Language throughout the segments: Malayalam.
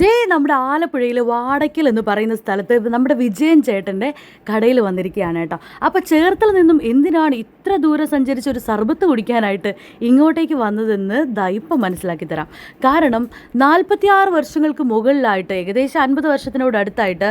ദേ നമ്മുടെ ആലപ്പുഴയിൽ വാടയ്ക്കൽ എന്ന് പറയുന്ന സ്ഥലത്ത് നമ്മുടെ വിജയൻ ചേട്ടന്റെ കടയിൽ വന്നിരിക്കുകയാണ് കേട്ടോ. അപ്പോൾ ചേർത്തല നിന്നും എന്തിനാണ് ഇത്ര ദൂരം സഞ്ചരിച്ച് ഒരു സർബത്ത് കുടിക്കാനായിട്ട് ഇങ്ങോട്ടേക്ക് വന്നതെന്ന് ദൈപ്പം മനസ്സിലാക്കി തരാം. കാരണം നാൽപ്പത്തിയാറ് വർഷങ്ങൾക്ക് മുകളിലായിട്ട് ഏകദേശം അൻപത് വർഷത്തിനോട് അടുത്തായിട്ട്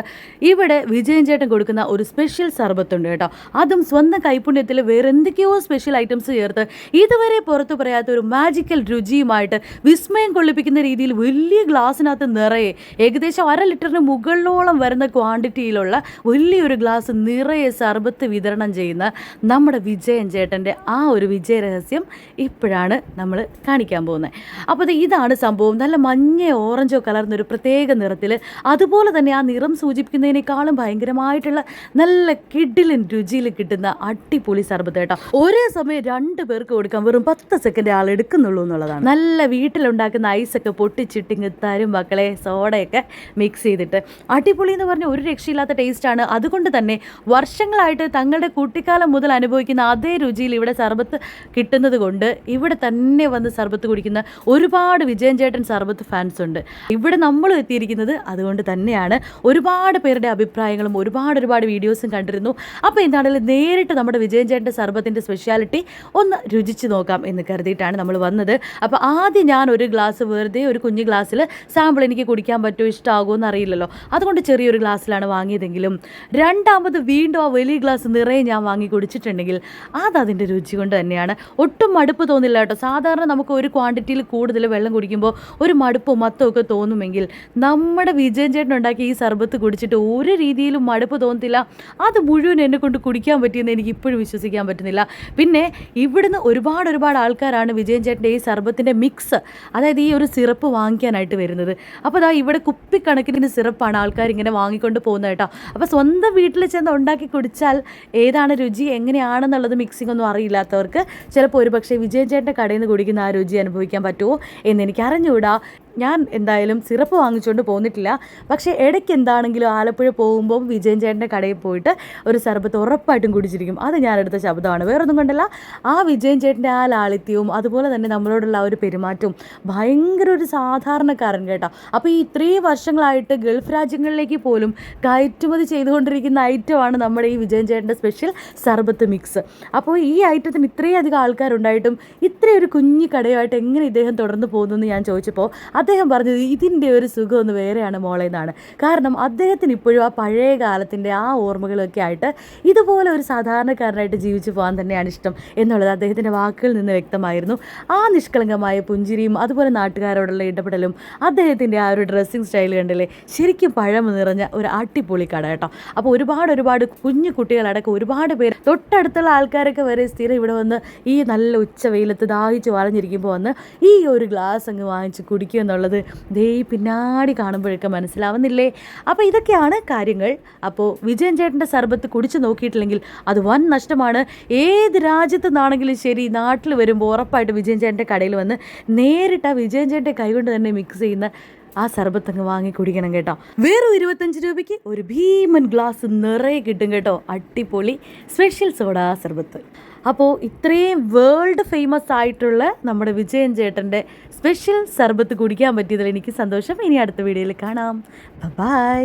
ഇവിടെ വിജയൻ ചേട്ടൻ കൊടുക്കുന്ന ഒരു സ്പെഷ്യൽ സർബത്തുണ്ട് കേട്ടോ. അതും സ്വന്തം കൈപുണ്യത്തിൽ വേറെ എന്തൊക്കെയോ സ്പെഷ്യൽ ഐറ്റംസ് ചേർത്ത് ഇതുവരെ പുറത്തു പറയാത്ത ഒരു മാജിക്കൽ രുചിയുമായിട്ട് വിസ്മയം കൊള്ളിപ്പിക്കുന്ന രീതിയിൽ വലിയ ഗ്ലാസ്സിനകത്ത് നിറയെ ഏകദേശം അര ലിറ്ററിന് മുകളിലോളം വരുന്ന ക്വാണ്ടിറ്റിയിലുള്ള വലിയൊരു ഗ്ലാസ് നിറയെ സർബത്ത് വിതരണം ചെയ്യുന്ന നമ്മുടെ വിജയൻ ചേട്ടന്റെ ആ ഒരു വിജയ രഹസ്യം ഇപ്പോഴാണ് നമ്മൾ കാണിക്കാൻ പോകുന്നത്. അപ്പോൾ ഇതാണ് സംഭവം. നല്ല മഞ്ഞ ഓറഞ്ചോ കലർന്ന ഒരു പ്രത്യേക നിറത്തിൽ അതുപോലെ തന്നെ ആ നിറം സൂചിപ്പിക്കുന്നതിനേക്കാളും ഭയങ്കരമായിട്ടുള്ള നല്ല കിഡിലും രുചിയിൽ കിട്ടുന്ന അടിപൊളി സർബത്ത് കേട്ടോ. ഒരേ സമയം രണ്ട് പേർക്ക് കൊടുക്കാൻ വെറും പത്ത് സെക്കൻഡ് ആൾ എടുക്കുന്നുള്ളൂ എന്നുള്ളതാണ്. നല്ല വീട്ടിലുണ്ടാക്കുന്ന ഐസൊക്കെ പൊട്ടിച്ചിട്ടിങ് തരും മക്കളെ. സോഡയൊക്കെ മിക്സ് ചെയ്തിട്ട്. അടിപൊളി എന്ന് പറഞ്ഞ ഒരു രക്ഷയില്ലാത്ത ടേസ്റ്റാണ് അതുകൊണ്ട് തന്നെ വർഷങ്ങളായിട്ട് തങ്ങളുടെ കുട്ടിക്കാലം മുതൽ അനുഭവിക്കുന്ന അതേ രുചിയിൽ ഇവിടെ സർബത്ത് കിട്ടുന്നത് കൊണ്ട് ഇവിടെ തന്നെ വന്ന് സർബത്ത് കുടിക്കുന്ന ഒരുപാട് വിജയൻ ചേട്ടൻ സർബത്ത് ഫാൻസ് ഉണ്ട്. ഇവിടെ നമ്മൾ എത്തിയിരിക്കുന്നത് അതുകൊണ്ട് തന്നെയാണ്. ഒരുപാട് പേരുടെ അഭിപ്രായങ്ങളും ഒരുപാട് ഒരുപാട് വീഡിയോസും കണ്ടിരുന്നു. അപ്പോൾ എന്താണെങ്കിലും നേരിട്ട് നമ്മുടെ വിജയൻ ചേട്ടന്റെ സർബത്തിന്റെ സ്പെഷ്യാലിറ്റി ഒന്ന് രുചിച്ച് നോക്കാം എന്ന് കരുതിയിട്ടാണ് നമ്മൾ വന്നത്. അപ്പോൾ ആദ്യം ഞാൻ ഒരു ഗ്ലാസ് വെറുതെ ഒരു കുഞ്ഞു ഗ്ലാസ്സിൽ സാമ്പിൾ എനിക്ക് കുടിക്കാൻ പറ്റുമോ ഇഷ്ടമാകുമോ അറിയില്ലല്ലോ അതുകൊണ്ട് ചെറിയൊരു ഗ്ലാസ്സിലാണ് വാങ്ങിയതെങ്കിലും രണ്ടാമത് വീണ്ടും ആ വലിയ ഗ്ലാസ് നിറയെ ഞാൻ വാങ്ങി കുടിച്ചിട്ടുണ്ടെങ്കിൽ അത് അതിന്റെ രുചി കൊണ്ട് തന്നെയാണ്. ഒട്ടും മടുപ്പ് തോന്നില്ല കേട്ടോ. സാധാരണ നമുക്ക് ഒരു ക്വാണ്ടിറ്റിയിൽ കൂടുതൽ വെള്ളം കുടിക്കുമ്പോൾ ഒരു മടുപ്പോ മത്തോ ഒക്കെ തോന്നുമെങ്കിൽ നമ്മുടെ വിജയൻ ചേട്ടൻ ഉണ്ടാക്കിയ ഈ സർബത്ത് കുടിച്ചിട്ട് ഒരു രീതിയിലും മടുപ്പ് തോന്നത്തില്ല. അത് മുഴുവൻ എന്നെ കൊണ്ട് കുടിക്കാൻ പറ്റിയെന്ന് എനിക്ക് ഇപ്പോഴും വിശ്വസിക്കാൻ പറ്റുന്നില്ല. പിന്നെ ഇവിടുന്ന് ഒരുപാട് ഒരുപാട് ആൾക്കാരാണ് വിജയൻ ചേട്ടന്റെ ഈ സർബത്തിന്റെ മിക്സ് അതായത് ഈ ഒരു സിറപ്പ് വാങ്ങിക്കാനായിട്ട് വരുന്നത്. അപ്പോൾ അതാ ഇവിടെ കുപ്പിക്കണക്കിന് സിറപ്പാണ് ആൾക്കാർ ഇങ്ങനെ വാങ്ങിക്കൊണ്ട് പോകുന്നത് കേട്ടോ. അപ്പോൾ സ്വന്തം വീട്ടിൽ ചെന്ന് ഉണ്ടാക്കി കുടിച്ചാൽ ഏതാണ് രുചി? എങ്ങനെയാണെന്നുള്ളത് മിക്സിംഗ് ഒന്നും അറിയില്ലാത്തവർക്ക് ചിലപ്പോൾ ഒരുപക്ഷെ വിജയൻ ചേട്ടന്റെ കടയിൽ നിന്ന് കുടിക്കുന്ന ആ രുചി അനുഭവിക്കാൻ പറ്റുമോ എന്ന് എനിക്ക് അറിഞ്ഞുകൂടാ. ഞാൻ എന്തായാലും സിറപ്പ് വാങ്ങിച്ചുകൊണ്ട് പോന്നിട്ടില്ല. പക്ഷേ ഇടയ്ക്ക് എന്താണെങ്കിലും ആലപ്പുഴ പോകുമ്പോൾ വിജയൻ ചേട്ടന്റെ കടയിൽ പോയിട്ട് ഒരു സർബത്ത് ഉറപ്പായിട്ടും കുടിച്ചിരിക്കും. അത് ഞാൻ എടുത്ത ശബ്ദമാണ്. വേറൊന്നും കണ്ടല്ല ആ വിജയൻ ചേട്ടന്റെ ആ ലാളിത്യവും അതുപോലെ തന്നെ നമ്മളോടുള്ള ആ ഒരു പെരുമാറ്റവും ഭയങ്കര ഒരു സാധാരണക്കാരൻ കേട്ടോ. അപ്പോൾ ഈ ഇത്രയും വർഷങ്ങളായിട്ട് ഗൾഫ് രാജ്യങ്ങളിലേക്ക് പോലും കയറ്റുമതി ചെയ്തുകൊണ്ടിരിക്കുന്ന ഐറ്റമാണ് നമ്മുടെ ഈ വിജയൻ ചേട്ടന്റെ സ്പെഷ്യൽ സർബത്ത് മിക്സ്. അപ്പോൾ ഈ ഐറ്റത്തിന് ഇത്രയും അധികം ആൾക്കാരുണ്ടായിട്ടും ഇത്രയൊരു കുഞ്ഞു കടയുമായിട്ട് എങ്ങനെ ഇദ്ദേഹം തുടർന്ന് പോകുന്നു എന്ന് ഞാൻ ചോദിച്ചപ്പോൾ അദ്ദേഹം പറഞ്ഞത് ഇതിന്റെ ഒരു സുഖം ഒന്ന് വേറെയാണ് മോളെ എന്നാണ്. കാരണം അദ്ദേഹത്തിന് ഇപ്പോഴും ആ പഴയ കാലത്തിന്റെ ആ ഓർമ്മകളൊക്കെ ആയിട്ട് ഇതുപോലെ ഒരു സാധാരണക്കാരനായിട്ട് ജീവിച്ചു പോകാൻ തന്നെയാണ് ഇഷ്ടം എന്നുള്ളത് അദ്ദേഹത്തിന്റെ വാക്കുകളിൽ നിന്ന് വ്യക്തമായിരുന്നു. ആ നിഷ്കളങ്കമായ പുഞ്ചിരിയും അതുപോലെ നാട്ടുകാരോടുള്ള ഇടപെടലും അദ്ദേഹത്തിന്റെ ആ ഒരു ഡ്രസ്സിങ് സ്റ്റൈൽ കണ്ടില്ലേ? ശരിക്കും പഴം നിറഞ്ഞ ഒരു അടിപൊളി കട കേട്ടോ. അപ്പോൾ ഒരുപാട് ഒരുപാട് കുഞ്ഞു കുട്ടികളടക്കം ഒരുപാട് പേര് തൊട്ടടുത്തുള്ള ആൾക്കാരൊക്കെ വരെ സ്ഥിരം ഇവിടെ വന്ന് ഈ നല്ല ഉച്ച വെയിലത്ത് ദാഹിച്ച് വളഞ്ഞിരിക്കുമ്പോൾ വന്ന് ഈ ഒരു ഗ്ലാസ് അങ്ങ് വാങ്ങിച്ച് കുടിക്കുക എന്നുള്ളത് ദേ പിന്നാടി കാണുമ്പോഴൊക്കെ മനസ്സിലാവുന്നില്ലേ? അപ്പോൾ ഇതൊക്കെയാണ് കാര്യങ്ങൾ. അപ്പോൾ വിജയൻ ചേട്ടന്റെ സർബത്ത് കുടിച്ച് നോക്കിയിട്ടില്ലെങ്കിൽ അത് വൻ നഷ്ടമാണ്. ഏത് രാജ്യത്തു നിന്നാണെങ്കിലും ശരി നാട്ടിൽ വരുമ്പോൾ ഉറപ്പായിട്ട് വിജയൻ ചേട്ടന്റെ കടയിൽ വന്ന് നേരിട്ട് ആ വിജയൻ ചേട്ടന്റെ കൈകൊണ്ട് തന്നെ മിക്സ് ചെയ്യുന്ന ആ സർബത്ത് അങ്ങ് വാങ്ങി കുടിക്കണം കേട്ടോ. വേറെ ഇരുപത്തഞ്ച് രൂപയ്ക്ക് ഒരു ഭീമൻ ഗ്ലാസ് നിറയെ കിട്ടും കേട്ടോ. അടിപൊളി സ്പെഷ്യൽ സോഡ സർബത്ത്. അപ്പോൾ ഇത്രയും വേൾഡ് ഫേമസ് ആയിട്ടുള്ള നമ്മുടെ വിജയൻ ചേട്ടന്റെ സ്പെഷ്യൽ സർബത്ത് കുടിക്കാൻ പറ്റിയതിൽ എനിക്ക് സന്തോഷം. ഇനി അടുത്ത വീഡിയോയിൽ കാണാം. ബൈ